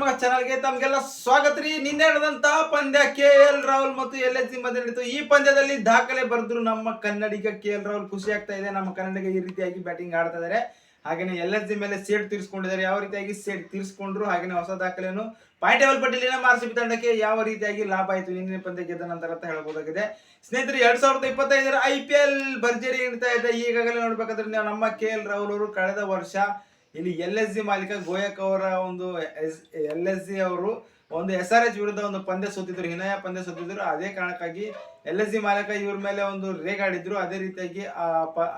ಮಗ ಚಾನಲ್ಗೆ ತಮ್ಗೆಲ್ಲ ಸ್ವಾಗತ ರೀ. ನಿನ್ನೆ ನಡೆದಂತ ಪಂದ್ಯ ಕೆ ಎಲ್ ರಾಹುಲ್ ಮತ್ತು ಎಲ್ ಎಸ್ ಸಿ ನಡೀತು. ಈ ಪಂದ್ಯದಲ್ಲಿ ದಾಖಲೆ ಬರೆದ್ರು ನಮ್ಮ ಕನ್ನಡಿಗ ಕೆ ಎಲ್ ರಾಹುಲ್. ಖುಷಿ ಆಗ್ತಾ ಇದೆ. ನಮ್ಮ ಕನ್ನಡಿಗ ಈ ರೀತಿಯಾಗಿ ಬ್ಯಾಟಿಂಗ್ ಆಡ್ತಾ ಇದಾರೆ. ಹಾಗೇನೆ ಎಲ್ ಎಸ್ ಸಿ ಮೇಲೆ ಸೇಟ್ ತೀರಿಸ್ಕೊಂಡಿದ್ದಾರೆ. ಯಾವ ರೀತಿಯಾಗಿ ಸೇಟ್ ತೀರಿಸ್ಕೊಂಡ್ರು? ಹಾಗೇನೆ ಹೊಸ ದಾಖಲೆಯನ್ನು ಪಾಯಿಂಟ್ ಟೇಬಲ್ ಪಟ್ಟಿಯಲ್ಲಿನ ಮಾರ್ಸಿಬಿ ತಂಡಕ್ಕೆ ಯಾವ ರೀತಿಯಾಗಿ ಲಾಭ ಆಯಿತು? ನಿನ್ನೆ ಪಂದ್ಯ ಗೆದ್ದ ನಂತರ ಅಂತ ಹೇಳ್ಬೋದಾಗಿದೆ. ಸ್ನೇಹಿತರು, ಎರಡ್ ಸಾವಿರದ ಇಪ್ಪತ್ತೈದರ ಐ ಪಿ ಎಲ್ ಭರ್ಜರಿ ನಡೀತಾ ಇದೆ. ಈಗಾಗಲೇ ನೋಡ್ಬೇಕಾದ್ರೆ ನಮ್ಮ ಕೆ ಎಲ್ ರಾಹುಲ್ ಅವರು ಕಳೆದ ವರ್ಷ ಇಲ್ಲಿ ಎಲ್ ಎಸ್ ಜಿ ಮಾಲೀಕ ಗೋಯಕ್ ಅವರ ಒಂದು ಎಲ್ ಎಸ್ ಜಿ ಅವರು ಒಂದು ಎಸ್ ಆರ್ ಎಚ್ ವಿರುದ್ಧ ಒಂದು ಪಂದ್ಯ ಸೋತಿದ್ರು, ಹಿನಾಯ ಪಂದ್ಯ ಸೋತಿದ್ರು. ಅದೇ ಕಾರಣಕ್ಕಾಗಿ ಎಲ್ ಎಸ್ ಜಿ ಮಾಲೀಕ ಇವ್ರ ಮೇಲೆ ಒಂದು ರೇಗಾಡಿದ್ರು. ಅದೇ ರೀತಿಯಾಗಿ ಆ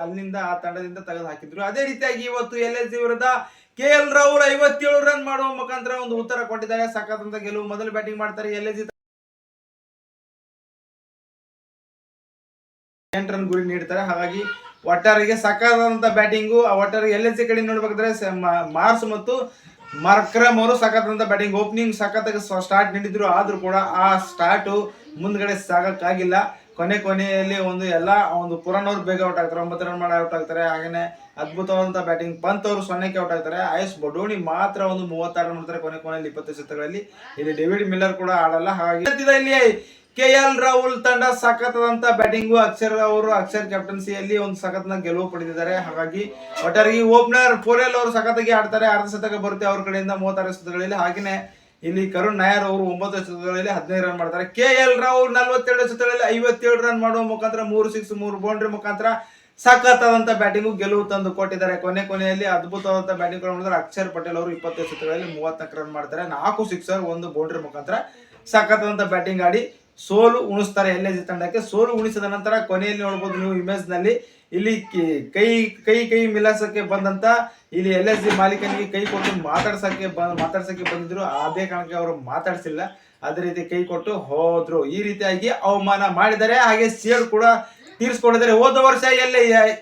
ಅಲ್ಲಿಂದ ಆ ತಂಡದಿಂದ ತೆಗೆದು ಹಾಕಿದ್ರು. ಅದೇ ರೀತಿಯಾಗಿ ಇವತ್ತು ಎಲ್ ಎಸ್ ಜಿ ವಿರುದ್ಧ ಕೆ ಎಲ್ ರಾಹುಲ್ ಐವತ್ತೇಳು ರನ್ ಮಾಡುವ ಮುಖಾಂತರ ಒಂದು ಉತ್ತರ ಕೊಟ್ಟಿದ್ದಾರೆ. ಸಖತ್ ಗೆಲುವು ಮೊದಲು ಬ್ಯಾಟಿಂಗ್ ಮಾಡ್ತಾರೆ ಎಲ್ ಎಸ್ ಜಿ ಎಂಟು ರನ್ ಗುರಿ ನೀಡ್ತಾರೆ. ಹಾಗಾಗಿ ಒಟ್ಟಾರೆಗೆ ಸಕಾದಂತ ಬ್ಯಾಟಿಂಗು ಒಟ್ಟಾರಿಗೆ ಎಲ್ ಎಸ್ ಸಿ ಕಡೆ ನೋಡ್ಬೇಕಾದ್ರೆ ಮಾರ್ಸ್ ಮತ್ತು ಮರ್ಕ್ರಮ್ ಅವರು ಸಖತ್ತಂತ ಬ್ಯಾಟಿಂಗ್ ಓಪನಿಂಗ್ ಸಖತ್ತಾಗಿ ಸ್ಟಾರ್ಟ್ ನೀಡಿದ್ರು. ಆದ್ರೂ ಕೂಡ ಆ ಸ್ಟಾರ್ಟು ಮುಂದ್ಗಡೆ ಸಾಗಕ್ಕಾಗಿಲ್ಲ. ಕೊನೆ ಕೊನೆಯಲ್ಲಿ ಒಂದು ಎಲ್ಲ, ಒಂದು ಪುರಾಣವ್ರು ಬೇಗ ಔಟ್ ಆಗ್ತಾರೆ. ಒಂಬತ್ತು ರನ್ ಮಾಡಿ ಔಟ್ ಆಗ್ತಾರೆ. ಹಾಗೇನೆ ಅದ್ಭುತವಾದಂತ ಬ್ಯಾಟಿಂಗ್ ಪಂತ್ ಅವರು ಸೊನ್ನೆಕ್ಕೆ ಔಟ್ ಆಗ್ತಾರೆ. ಆಯುಷ್ ಬಡೋಣಿ ಮಾತ್ರ ಒಂದು ಮೂವತ್ತಾರು ರನ್ ಮಾಡ್ತಾರೆ. ಕೊನೆ ಕೊನೆಯಲ್ಲಿ ಇಪ್ಪತ್ತು ಶತಕಗಳಲ್ಲಿ ಇಲ್ಲಿ ಡೇವಿಡ್ ಮಿಲ್ಲರ್ ಕೂಡ ಆಡಲ್ಲ. ಹಾಗಾಗಿ ಇಲ್ಲಿ ಕೆ ಎಲ್ ರಾಹುಲ್ ತಂಡ ಸಖತ್ತಾದಂತ ಬ್ಯಾಟಿಂಗು. ಅಕ್ಷರ್ ಅವರು, ಅಕ್ಷರ್ ಕ್ಯಾಪ್ಟನ್ಸಿಯಲ್ಲಿ ಒಂದು ಸಖತ್ನ ಗೆಲುವು ಪಡೆದಿದ್ದಾರೆ. ಹಾಗಾಗಿ ಒಟ್ಟಾರೆ ಓಪನರ್ ಪೋರೆಲ್ ಅವರು ಸಖತ್ತಾಗಿ ಆಡ್ತಾರೆ. ಅರ್ಧ ಶತಕ ಬರುತ್ತೆ ಅವ್ರ ಕಡೆಯಿಂದ ಮೂವತ್ತಾರು ಶತಕಗಳಲ್ಲಿ. ಹಾಗೆಯೇ ಇಲ್ಲಿ ಕರುಣ್ ನಾಯರ್ ಅವರು ಒಂಬತ್ತು ಶತಕಗಳಲ್ಲಿ ಹದಿನೈದು ರನ್ ಮಾಡ್ತಾರೆ. ಕೆ ಎಲ್ ರಾಹುಲ್ ನಲ್ವತ್ತೆರಡು ಶತಕಗಳಲ್ಲಿ ಐವತ್ತೇಳು ರನ್ ಮಾಡುವ ಮುಖಾಂತರ ಮೂರು ಸಿಕ್ಸ್ ಮೂರು ಬೌಂಡ್ರಿ ಮುಖಾಂತರ ಸಖತ್ತಾದಂತ ಬ್ಯಾಟಿಂಗು ಗೆಲುವು ತಂದು ಕೊಟ್ಟಿದ್ದಾರೆ. ಕೊನೆ ಕೊನೆಯಲ್ಲಿ ಅದ್ಭುತವಾದಂತ ಬ್ಯಾಟಿಂಗ್ ಮಾಡಿದ್ರೆ ಅಕ್ಷರ್ ಪಟೇಲ್ ಅವರು ಇಪ್ಪತ್ತೈದು ಶತಕಗಳಲ್ಲಿ ಮೂವತ್ನಾಲ್ಕು ರನ್ ಮಾಡ್ತಾರೆ. ನಾಲ್ಕು ಸಿಕ್ಸರ್ ಒಂದು ಬೌಂಡ್ರಿ ಮುಖಾಂತರ ಸಖತ್ತಾದಂತ ಬ್ಯಾಟಿಂಗ್ ಆಡಿ ಸೋಲು ಉಣಿಸ್ತಾರೆ ಎಲ್ ಎಸ್ ಜಿ ತಂಡಕ್ಕೆ. ಸೋಲು ಉಣಿಸಿದ ನಂತರ ಕೊನೆಯಲ್ಲಿ ನೋಡ್ಬೋದು ನೀವು ಇಮೇಜ್ನಲ್ಲಿ ಇಲ್ಲಿ ಕಿ- ಕೈ ಕೈ ಮಿಲಾಸಕ್ಕೆ ಬಂದಂತ ಇಲ್ಲಿ ಎಲ್ ಎಸ್ ಜಿ ಮಾಲೀಕನಿಗೆ ಕೈ ಕೊಟ್ಟು ಮಾತಾಡ್ಸಕ್ಕೆ ಮಾತಾಡ್ಸಕ್ಕೆ ಬಂದಿದ್ರು. ಅದೇ ಕಾರಣಕ್ಕೆ ಅವರು ಮಾತಾಡ್ಸಿಲ್ಲ. ಅದೇ ರೀತಿ ಕೈ ಕೊಟ್ಟು ಹೋದ್ರು. ಈ ರೀತಿಯಾಗಿ ಅವಮಾನ ಮಾಡಿದ್ದಾರೆ ಹಾಗೆ ಸೇರ್ ಕೂಡ ತೀರಿಸ್ಕೊಂಡಿದ್ದಾರೆ. ಹೋದ ವರ್ಷ ಎಲ್ಲ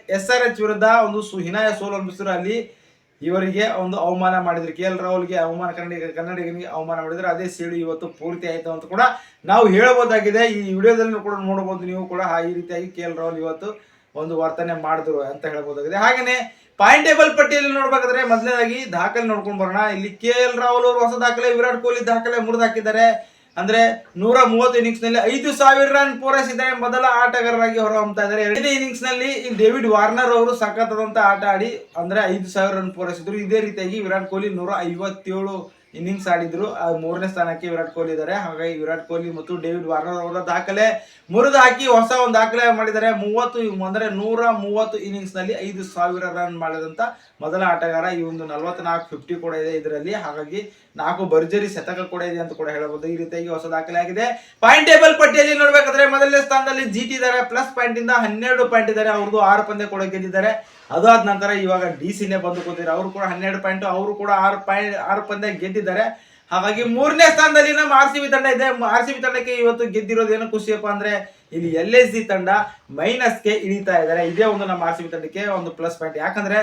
ಎಸ್ ಆರ್ ಎಚ್ ವಿರುದ್ಧ ಒಂದು ಸು ಹಿನಾಯ ಸೋಲು ಅನುಭವಿಸಿದ್ರು ಅಲ್ಲಿ ಇವರಿಗೆ ಒಂದು ಅವಮಾನ ಮಾಡಿದ್ರು. ಕೆ ಎಲ್ ರಾಹುಲ್ಗೆ ಅವಮಾನ, ಕನ್ನಡಿಗ, ಕನ್ನಡಿಗನಿಗೆ ಅವಮಾನ ಮಾಡಿದ್ರು. ಅದೇ ಸೇಡು ಇವತ್ತು ಪೂರ್ತಿ ಆಯಿತು ಅಂತ ಕೂಡ ನಾವು ಹೇಳಬಹುದಾಗಿದೆ. ಈ ವಿಡಿಯೋದಲ್ಲಿ ಕೂಡ ನೋಡಬಹುದು ನೀವು ಕೂಡ. ಈ ರೀತಿಯಾಗಿ ಕೆ ಎಲ್ ರಾಹುಲ್ ಇವತ್ತು ಒಂದು ವರ್ತನೆ ಮಾಡಿದ್ರು ಅಂತ ಹೇಳ್ಬೋದಾಗಿದೆ ಹಾಗೇನೆ ಪಾಯಿಂಟ್ ಟೇಬಲ್ ಪಟ್ಟಿಯಲ್ಲಿ ನೋಡ್ಬೇಕಾದ್ರೆ ಮೊದಲನೇದಾಗಿ ದಾಖಲೆ ನೋಡ್ಕೊಂಡು ಬರೋಣ. ಇಲ್ಲಿ ಕೆ ಎಲ್ ರಾಹುಲ್ ಅವರು ಹೊಸ ದಾಖಲೆ, ವಿರಾಟ್ ಕೊಹ್ಲಿ ದಾಖಲೆ ಮುರಿದು ಹಾಕಿದ್ದಾರೆ ಅಂದ್ರೆ ನೂರ ಮೂವತ್ತು ಇನ್ನಿಂಗ್ಸ್ನಲ್ಲಿ ಐದು ಸಾವಿರ ರನ್ ಪೂರೈಸಿದ್ದಾರೆ ಮೊದಲ ಆಟಗಾರರಾಗಿ ಹೊರಹೊಮ್ತಾ ಇದ್ದಾರೆ. ಎರಡನೇ ಇನ್ನಿಂಗ್ಸ್ನಲ್ಲಿ ಡೇವಿಡ್ ವಾರ್ನರ್ ಅವರು ಸಖತ್ತಾದಂತ ಆಟ ಆಡಿ, ಅಂದ್ರೆ ಐದು ಸಾವಿರ ರನ್ ಪೂರೈಸಿದ್ರು. ಇದೇ ರೀತಿಯಾಗಿ ವಿರಾಟ್ ಕೊಹ್ಲಿ ನೂರ ಐವತ್ತೇಳು ಇನ್ನಿಂಗ್ಸ್ ಆಡಿದ್ರು ಮೂರನೇ ಸ್ಥಾನಕ್ಕೆ ವಿರಾಟ್ ಕೊಹ್ಲಿ ಇದ್ದಾರೆ ಹಾಗಾಗಿ ವಿರಾಟ್ ಕೊಹ್ಲಿ ಮತ್ತು ಡೇವಿಡ್ ವಾರ್ನರ್ ಅವರ ದಾಖಲೆ ಮುರಿದು ಹಾಕಿ ಹೊಸ ಒಂದು ದಾಖಲೆ ಮಾಡಿದ್ದಾರೆ. ಮೂವತ್ತು ಅಂದ್ರೆ ನೂರ ಮೂವತ್ತು ಇನ್ನಿಂಗ್ಸ್ನಲ್ಲಿ ಐದು ಸಾವಿರ ರನ್ ಮಾಡಿದಂತ ಮೊದಲ ಆಟಗಾರ ಈ ಒಂದು ನಲವತ್ನಾಲ್ಕು ಫಿಫ್ಟಿ ಕೂಡ ಇದೆ ಇದರಲ್ಲಿ. ಹಾಗಾಗಿ ನಾಲ್ಕು ಭರ್ಜರಿ ಶತಕ ಕೂಡ ಇದೆ ಅಂತ ಕೂಡ ಹೇಳಬಹುದು. ಈ ರೀತಿಯಾಗಿ ಹೊಸ ದಾಖಲೆ ಆಗಿದೆ. ಪಾಯಿಂಟ್ ಟೇಬಲ್ ಪಟ್ಟಿಯಲ್ಲಿ ನೋಡ್ಬೇಕಾದ್ರೆ ಮೊದಲನೇ ಸ್ಥಾನದಲ್ಲಿ ಜಿಟಿ ಇದ್ದಾರೆ. ಪ್ಲಸ್ ಪಾಯಿಂಟ್ ಇಂದ ಹನ್ನೆರಡು ಪಾಯಿಂಟ್ ಇದ್ದಾರೆ. ಅವ್ರದ್ದು ಆರು ಪಂದ್ಯ ಕೂಡ ಗೆದ್ದಿದ್ದಾರೆ. ಅದಾದ ನಂತರ ಇವಾಗ ಡಿ ಸಿನೇ ಬಂದು ಕೂತಿದ್ದಾರೆ. ಅವರು ಕೂಡ ಹನ್ನೆರಡು ಪಾಯಿಂಟ್ ಅವರು ಕೂಡ ಆರು ಪಾಯಿಂಟ್ ಆರು ಪಂದ್ಯ ಗೆದ್ದಿದ್ದಾರೆ. ಹಾಗಾಗಿ ಮೂರನೇ ಸ್ಥಾನದಲ್ಲಿ ನಮ್ಮ ಆರ್ ಸಿ ಬಿ ತಂಡ ಇದೆ. ಆರ್ ಸಿ ಬಿ ತಂಡಕ್ಕೆ ಇವತ್ತು ಗೆದ್ದಿರೋದು ಏನು ಖುಷಿಯಪ್ಪ ಅಂದ್ರೆ ಇಲ್ಲಿ ಎಲ್ ಎಸ್ ಜಿ ತಂಡ ಮೈನಸ್ಗೆ ಇಳಿತಾ ಇದ್ದಾರೆ. ಇದೇ ಒಂದು ನಮ್ಮ ಆರ್ ಸಿ ಬಿ ತಂಡಕ್ಕೆ ಒಂದು ಪ್ಲಸ್ ಪಾಯಿಂಟ್ ಯಾಕಂದ್ರೆ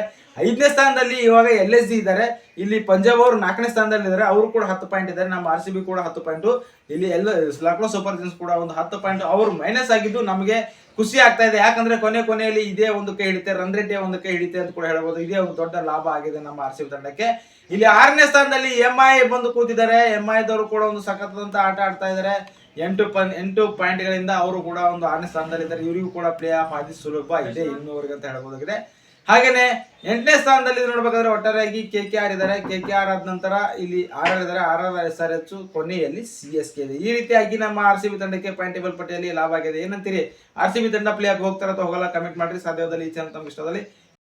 ಐದನೇ ಸ್ಥಾನದಲ್ಲಿ ಇವಾಗ ಎಲ್ ಎಸ್ ಜಿ ಇದ್ದಾರೆ. ಇಲ್ಲಿ ಪಂಜಾಬ್ ಅವರು ನಾಲ್ಕನೇ ಸ್ಥಾನದಲ್ಲಿ ಇದ್ದಾರೆ. ಅವರು ಕೂಡ ಹತ್ತು ಪಾಯಿಂಟ್ ಇದ್ದಾರೆ. ನಮ್ಮ ಆರ್ ಸಿ ಬಿ ಕೂಡ ಹತ್ತು ಪಾಯಿಂಟ್ ಇಲ್ಲಿ ಎಲ್ಲ ಲಕ್ನೋ ಸೂಪರ್ ಕಿಂಗ್ಸ್ ಕೂಡ ಒಂದು ಹತ್ತು ಪಾಯಿಂಟ್ ಅವರು ಮೈನಸ್ ಆಗಿದ್ದು ನಮಗೆ ಖುಷಿ ಆಗ್ತಾ ಇದೆ. ಯಾಕಂದ್ರೆ ಕೊನೆ ಕೊನೆಯಲ್ಲಿ ಇದೇ ಒಂದು ಕೈ ಹಿಡಿತೆ ರನ್ ರೇಟೇ ಒಂದು ಕೈ ಹಿಡಿತೆ ಅಂತ ಕೂಡ ಹೇಳ್ಬೋದು. ಇದೇ ಒಂದು ದೊಡ್ಡ ಲಾಭ ಆಗಿದೆ ನಮ್ಮ ಆರ್ ಸಿ ತಂಡಕ್ಕೆ. ಇಲ್ಲಿ ಆರನೇ ಸ್ಥಾನದಲ್ಲಿ ಎಂ ಐ ಬಂದು ಕೂತಿದ್ದಾರೆ. ಎಂ ಐದವರು ಕೂಡ ಒಂದು ಸಖತ್ತಾದಂತ ಆಟ ಆಡ್ತಾ ಇದ್ದಾರೆ. ಎಂಟು ಪನ್, ಎಂಟು ಪಾಯಿಂಟ್ಗಳಿಂದ ಅವರು ಕೂಡ ಒಂದು ಆರನೇ ಸ್ಥಾನದಲ್ಲಿದ್ದಾರೆ. ಇವರಿಗೂ ಕೂಡ ಪ್ಲೇ ಆಫ್ ಆದಿ ಸುಲಭ ಇದೆ ಇನ್ನೂವರೆಗೆ ಅಂತ ಹೇಳ್ಬೋದಾಗಿದೆ. ಹಾಗೇನೆ ಎಂಟನೇ ಸ್ಥಾನದಲ್ಲಿ ನೋಡ್ಬೇಕಾದ್ರೆ ಒಟ್ಟಾರೆಯಾಗಿ ಕೆ ಕೆ ಆರ್ ಇದ್ದಾರೆ. ಕೆ ಕೆ ಆರ್ ಆದ ನಂತರ ಇಲ್ಲಿ ಆರ್ ಆರ್ ಇದ್ದಾರೆ. R R S R H ಕೊನೆಯಲ್ಲಿ ಸಿ ಎಸ್ ಕೆ ಇದೆ. ಈ ರೀತಿಯಾಗಿ ನಮ್ಮ ಆರ್ ಸಿ ಬಿ ತಂಡಕ್ಕೆ ಪಾಯಿಂಟ್ ಟೇಬಲ್ ಪಟ್ಟಿಯಲ್ಲಿ ಲಾಭ ಆಗಿದೆ. ಏನಂತೀರಿ? ಆರ್ ಸಿ ಬಿ ತಂಡ ಪ್ಲೇ ಆಗಿ ಹೋಗ್ತಾರ ಅಥವಾ ಹೋಗಲ್ಲ? ಕಮೆಂಟ್ ಮಾಡ್ರಿ. ಸಾಧ್ಯವಾದಲ್ಲಿ ಈ ಚಾನಲ್ ತಮ್ಮ ಇಷ್ಟದಲ್ಲಿ